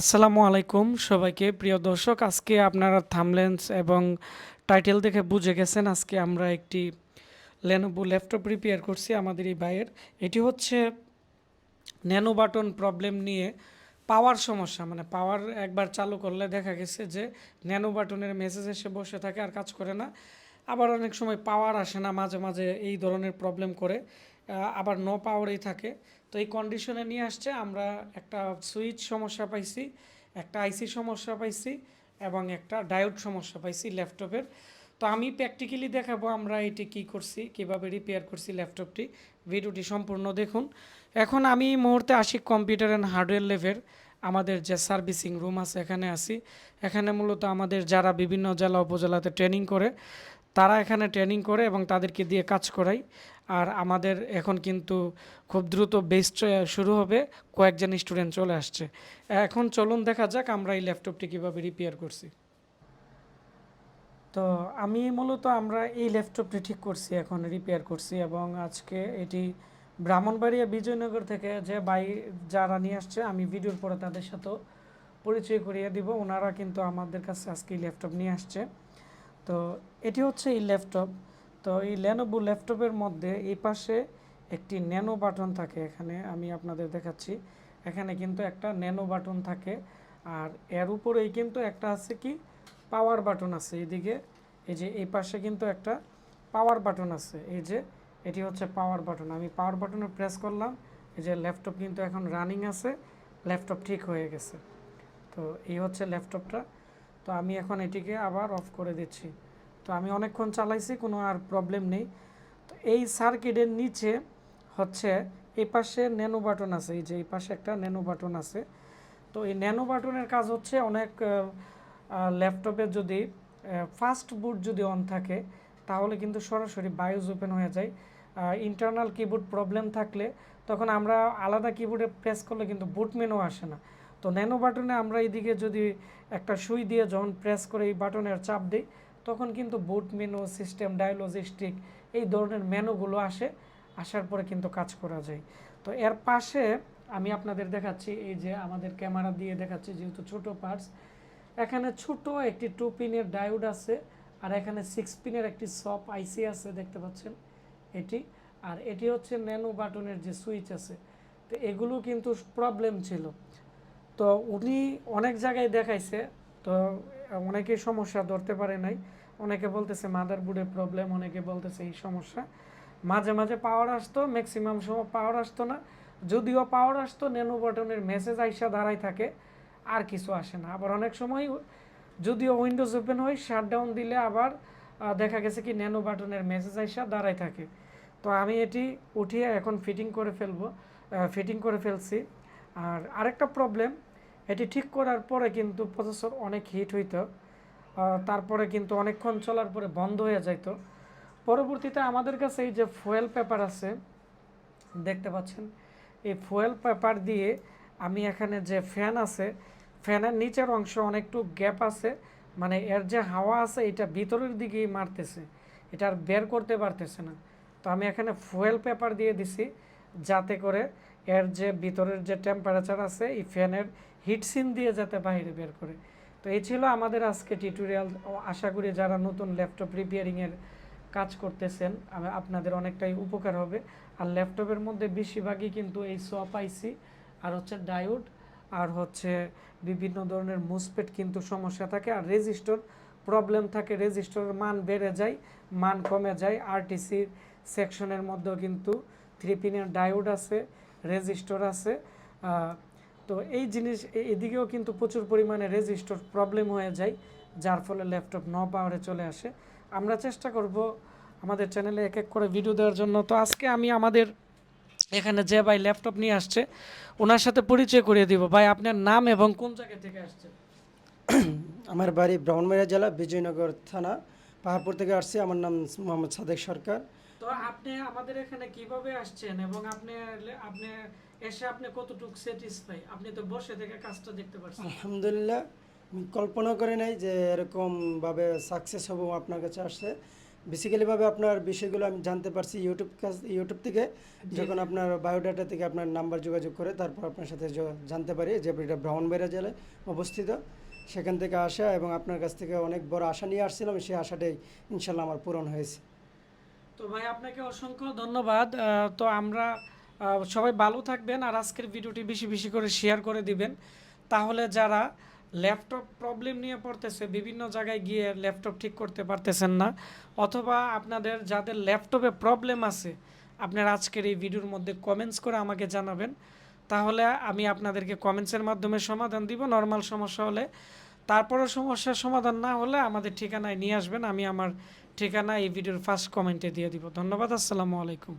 আসসালামু আলাইকুম সবাইকে। প্রিয় দর্শক, আজকে আপনারা থামলেন্স এবং টাইটেল দেখে বুঝে গেছেন আজকে আমরা একটি লেনোভো ল্যাপটপ রিপেয়ার করছি আমাদের এই ভাইয়ের। এটি হচ্ছে ন্যানো বাটন প্রবলেম নিয়ে পাওয়ার সমস্যা মানে পাওয়ার একবার চালু করলে দেখা গেছে যে ন্যানো বাটনের মেসেজ এসে বসে থাকে আর কাজ করে না। আবার অনেক সময় পাওয়ার আসে না, মাঝে মাঝে এই ধরনের প্রবলেম করে। আবার নো পাওয়ারেই থাকে। তো এই কন্ডিশনে নিয়ে আসছে, আমরা একটা সুইচ সমস্যা পাইছি, একটা আইসি সমস্যা পাইছি এবং একটা ডায়োড সমস্যা পাইছি ল্যাপটপের তো আমি প্র্যাকটিক্যালি দেখাবো আমরা এটি কি করছি, কীভাবে রিপেয়ার করছি ল্যাপটপটি ভিডিওটি সম্পূর্ণ দেখুন। এখন আমি এই মুহূর্তে আসি কম্পিউটার অ্যান্ড হার্ডওয়্যার লেভের আমাদের যে সার্ভিসিং রুম আছে, এখানে আসি। এখানে মূলত আমাদের যারা বিভিন্ন জেলা উপজেলাতে ট্রেনিং করে তারা এখানে ট্রেনিং করে এবং তাদেরকে দিয়ে কাজ করাই। আর আমাদের এখন কিন্তু খুব দ্রুত বেস্ট শুরু হবে, কয়েকজন স্টুডেন্ট চলে আসছে। এখন চলুন দেখা যাক আমরা এই ল্যাপটপটি কীভাবে রিপেয়ার করছি। তো আমি মূলত আমরা এই ল্যাপটপটি ঠিক করছি, এখন রিপেয়ার করছি এবং আজকে এটি ব্রাহ্মণবাড়িয়া বিজয়নগর থেকে যে বাই যারা নিয়ে আসছে, আমি ভিডিওর পরে তাদের সাথেও পরিচয় করিয়ে দিব। ওনারা কিন্তু আমাদের কাছে আজকে ল্যাপটপ নিয়ে আসছে। তো এটি হচ্ছে এই ল্যাপটপ। তো এই ল্যানোভো ল্যাপটপের মধ্যে এই পাশে একটি ন্যানো বাটন থাকে এখানে, আমি আপনাদের দেখাচ্ছি। এখানে কিন্তু একটা ন্যানো বাটন থাকে আর এর উপরেই কিন্তু একটা আছে কি? পাওয়ার বাটন আছে এদিকে। এই যে এই পাশে কিন্তু একটা পাওয়ার বাটন আছে। এই যে এটি হচ্ছে পাওয়ার বাটন আমি পাওয়ার বাটনে প্রেস করলাম, এই যে ল্যাপটপ কিন্তু এখন রানিং আছে, ল্যাপটপ ঠিক হয়ে গেছে। তো এই হচ্ছে ল্যাপটপটা। তো আমি এখন এটিকে আবার অফ করে দিচ্ছি। তো আমি অনেকক্ষণ চালাইছি, কোনো আর প্রবলেম নেই। তো এই সার্কিটের নিচে হচ্ছে এই পাশে ন্যানো বাটন আছে, এই যে এই পাশে একটা ন্যানো বাটন আছে। তো এই ন্যানো বাটনের কাজ হচ্ছে অনেক ল্যাপটপে যদি ফাস্ট বুট যদি অন থাকে, তাহলে কিন্তু সরাসরি বায়োজ ওপেন হয়ে যায়। ইন্টারনাল কিবোর্ড প্রবলেম থাকলে তখন আমরা আলাদা কিবোর্ডে প্রেস করলে কিন্তু বুট মেনু আসে না। তো ন্যানো বাটনে আমরা এইদিকে যদি একটা সুই দিয়ে যখন প্রেস করে এই বাটনের চাপ দিই, তখন কিন্তু বুট মেনু সিস্টেম ডায়ালজিস্টিক এই ধরনের মেনুগুলো আসে, আসার পরে কিন্তু কাজ করা যায়। তো এর পাশে আমি আপনাদের দেখাচ্ছি এই যে আমাদের ক্যামেরা দিয়ে দেখাচ্ছি যেহেতু ছোট পার্টস এখানে ছোট একটি টু পিনের ডায়োড আছে, আর এখানে সিক্স পিনের একটি সপ আইসি আছে দেখতে পাচ্ছেন এটি। আর এটি হচ্ছে ন্যানো বাটনের যে সুইচ আছে। তো এগুলো কিন্তু প্রবলেম ছিল। তো উনি অনেক জায়গায় দেখাইছে, তো অনেকে সমস্যা ধরতে পারে নাই। অনেকে বলতেছে মাদার প্রবলেম অনেকে বলতেছে এই সমস্যা। মাঝে মাঝে পাওয়ার আসতো ম্যাক্সিমাম সময় পাওয়ার আসতো না। যদিও পাওয়ার আসতো ন্যানো বাটনের মেসেজ আইসা দাঁড়াই থাকে, আর কিছু আসে না। আবার অনেক সময় যদিও উইন্ডোজ ওপেন হয় শাটডাউন দিলে আবার দেখা গেছে কি ন্যানো বাটনের মেসেজ আইসা দাঁড়াই থাকে। তো আমি এটি উঠিয়ে এখন ফিটিং করে ফেলব ফিটিং করে ফেলছি। আর আরেকটা প্রবলেম এটি ঠিক করার পরে কিন্তু প্রসেসর অনেক হিট হইতো। তারপরে কিন্তু অনেকক্ষণ চলার পরে বন্ধ হয়ে যাইতো। পরবর্তীতে আমাদের কাছে এই যে ফুয়েল পেপার আছে, দেখতে পাচ্ছেন? এই ফুয়েল পেপার দিয়ে আমি এখানে যে ফ্যান আছে ফ্যানের নিচের অংশ অনেকটু গ্যাপ আছে। মানে এর যে হাওয়া আছে, এটা ভিতরের দিকেই মারতেছে। এটা আর বের করতে পারতেছে না। তো আমি এখানে ফুয়েল পেপার দিয়ে দিছি, যাতে করে এর যে ভিতরের যে টেম্পারেচার আছে, এই ফ্যানের হিটসিন দিয়ে যাতে বাইরে বের করে। তো এই ছিল আমাদের আজকে টিউটোরিয়াল আশা করি যারা নতুন ল্যাপটপ রিপেয়ারিংয়ের কাজ করতেছেন আপনাদের অনেকটাই উপকার হবে। আর ল্যাপটপের মধ্যে বেশিরভাগই কিন্তু এই সপ আইসি আর হচ্ছে ডায়োড আর হচ্ছে বিভিন্ন ধরনের মুসপেট কিন্তু সমস্যা থাকে। আর রেজিস্টর প্রবলেম থাকে রেজিস্টরের মান বেড়ে যায়, মান কমে যায়। আরটিসির সেকশনের মধ্যেও কিন্তু থ্রি পিনের ডায়োড আছে। রেজিস্টর আছে তো এই জিনিস এদিকেও কিন্তু প্রচুর পরিমাণে রেজিস্টর প্রবলেম হয়ে যায়, যার ফলে ল্যাপটপ ন পাওয়ারে চলে আসে। আমরা চেষ্টা করব আমাদের চ্যানেলে এক এক করে ভিডিও দেওয়ার জন্য। তো আজকে আমি আমাদের এখানে যে ভাই ল্যাপটপ নিয়ে আসছে, ওনার সাথে পরিচয় করিয়ে দিব। ভাই, আপনার নাম এবং কোন জায়গা থেকে আসছে আমার বাড়ি ব্রাহ্মণবাড়িয়া জেলা, বিজয়নগর থানা। পাহাড়পুর থেকে আসছি। আমার নাম মোহাম্মদ সাদেক সরকার। তো আপনি আমাদের এখানে কীভাবে আসছেন এবং আপনি আপনি এসে আপনি কতটুকু স্যাটিসফাই আপনি তো বসে থেকে কাজটা দেখতে পাচ্ছেন আলহামদুলিল্লাহ আমি কল্পনা করি নাই যে এরকমভাবে সাকসেস হব আপনার কাছে আসছে বেসিক্যালিভাবে আপনার বিষয়গুলো আমি জানতে পারছি ইউটিউব কাজ ইউটিউব থেকে। যখন আপনার বায়োডাটা থেকে আপনার নাম্বার যোগাযোগ করে তারপর আপনার সাথে জানতে পারি যে এটা ব্রাহ্মণবাড়িয়া জেলায় অবস্থিত। সেখান থেকে আসা এবং আপনার কাছ থেকে অনেক বড় আশা নিয়ে আসছিলাম, সেই আশাটাই ইনশাল্লাহ আমার পূরণ হয়েছে। তো ভাই, আপনাকে অসংখ্য ধন্যবাদ। তো আমরা সবাই ভালো থাকবেন আর আজকের ভিডিওটি বেশি বেশি করে শেয়ার করে দিবেন। তাহলে যারা ল্যাপটপ প্রবলেম নিয়ে পড়তেছে, বিভিন্ন জায়গায় গিয়ে ল্যাপটপ ঠিক করতে পারতেছেন না, অথবা আপনাদের যাদের ল্যাপটপে প্রবলেম আছে, আপনার আজকের এই ভিডিওর মধ্যে কমেন্টস করে আমাকে জানাবেন। তাহলে আমি আপনাদেরকে কমেন্টসের মাধ্যমে সমাধান দিব নর্মাল সমস্যা হলে। তারপরও সমস্যার সমাধান না হলে আমাদের ঠিকানায় নিয়ে আসবেন, আমি আমার ঠিকানা এই ভিডিওর ফার্স্ট কমেন্টে দিয়ে দিব। ধন্যবাদ, আসসালামু আলাইকুম।